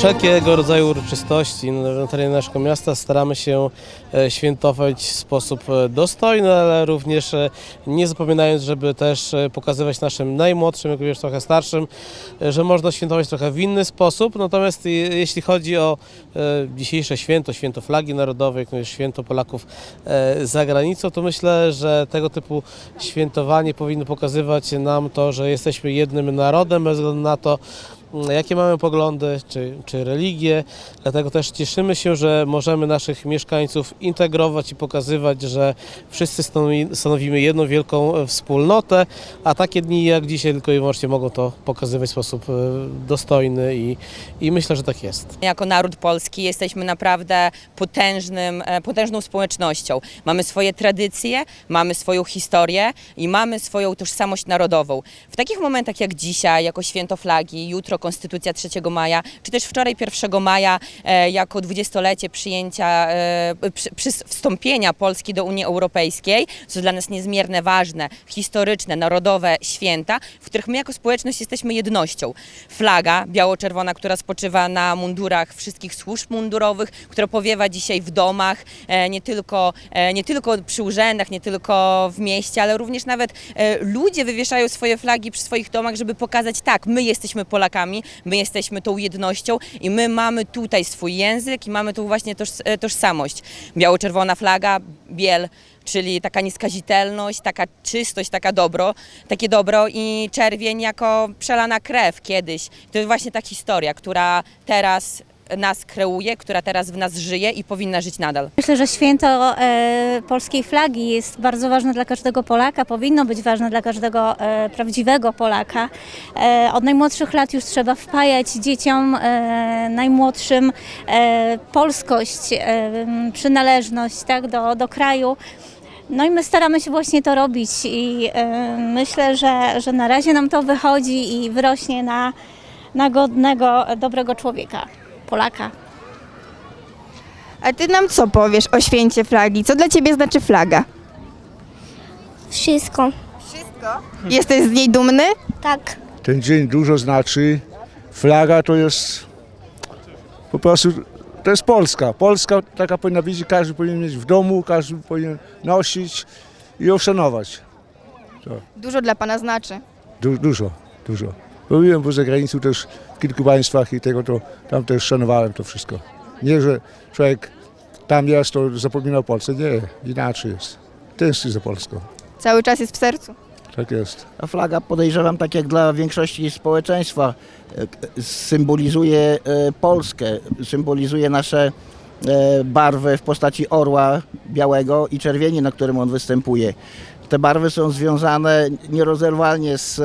Wszelkiego rodzaju uroczystości na terenie naszego miasta staramy się e, świętować w sposób e, dostojny, ale również e, nie zapominając, żeby też pokazywać naszym najmłodszym, jak również trochę starszym, że można świętować trochę w inny sposób. Natomiast jeśli chodzi o dzisiejsze święto, święto flagi narodowej, jak święto Polaków za granicą, to myślę, że tego typu świętowanie powinno pokazywać nam to, że jesteśmy jednym narodem bez względu na to, jakie mamy poglądy czy, czy religie. Dlatego też cieszymy się, że możemy naszych mieszkańców integrować i pokazywać, że wszyscy stanowi, stanowimy jedną wielką e, wspólnotę, a takie dni jak dzisiaj tylko i wyłącznie mogą to pokazywać w sposób e, dostojny i, i myślę, że tak jest. Jako naród polski jesteśmy naprawdę potężnym, e, potężną społecznością. Mamy swoje tradycje, mamy swoją historię i mamy swoją tożsamość narodową. W takich momentach jak dzisiaj, jako święto flagi, jutro Konstytucja 3 maja, czy też wczoraj 1 maja e, jako dwudziestolecie przyjęcia, e, przy, wstąpienia Polski do Unii Europejskiej, co dla nas niezmiernie ważne, historyczne, narodowe święta, w których my jako społeczność jesteśmy jednością. Flaga biało-czerwona, która spoczywa na mundurach wszystkich służb mundurowych, która powiewa dzisiaj w domach, e, nie tylko, nie tylko przy urzędach, nie tylko w mieście, ale również nawet ludzie wywieszają swoje flagi przy swoich domach, żeby pokazać tak, my jesteśmy Polakami, my jesteśmy tą jednością i my mamy tutaj swój język i mamy tu właśnie toż, e, tożsamość. Biało-czerwona flaga, biel, czyli taka nieskazitelność, taka czystość, taka dobro, takie dobro i czerwień jako przelana krew kiedyś. To jest właśnie ta historia, która teraz nas kreuje, która teraz w nas żyje i powinna żyć nadal. Myślę, że święto e, polskiej flagi jest bardzo ważne dla każdego Polaka, powinno być ważne dla każdego e, prawdziwego Polaka. E, od najmłodszych lat już trzeba wpajać dzieciom e, najmłodszym e, polskość, e, przynależność tak, do, do kraju. No i my staramy się właśnie to robić i e, myślę, że, że na razie nam to wychodzi i wyrośnie na, na godnego, dobrego człowieka, Polaka. A ty nam co powiesz o święcie flagi? Co dla ciebie znaczy flaga? Wszystko. Jesteś z niej dumny? Tak. Ten dzień dużo znaczy. Flaga to jest po prostu, to jest Polska. Polska taka powinna być, każdy powinien mieć w domu, każdy powinien nosić i ją szanować. Dużo dla pana znaczy. Du, dużo, dużo. Byłem poza granicą też w kilku państwach i tego to tam też szanowałem to wszystko. Nie, że człowiek tam jest, to zapomina o Polsce. Nie, inaczej jest. Tęskni za Polską. Cały czas jest w sercu. Tak jest. A flaga podejrzewam, tak jak dla większości społeczeństwa, e, k- symbolizuje e, Polskę, symbolizuje nasze e, barwy w postaci orła białego i czerwieni, na którym on występuje. Te barwy są związane nierozerwalnie z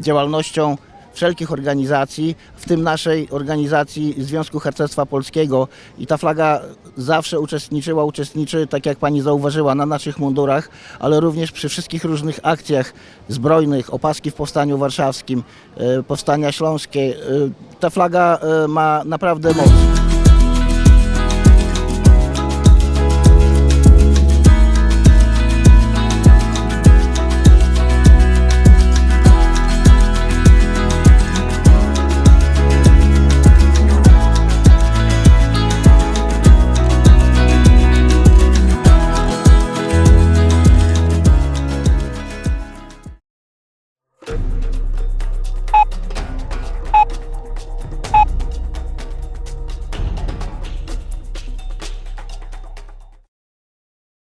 działalnością wszelkich organizacji, w tym naszej organizacji Związku Harcerstwa Polskiego i ta flaga zawsze uczestniczyła, uczestniczy, tak jak pani zauważyła, na naszych mundurach, ale również przy wszystkich różnych akcjach zbrojnych, opaski w Powstaniu Warszawskim, e, Powstania Śląskie. E, Ta flaga ma naprawdę moc.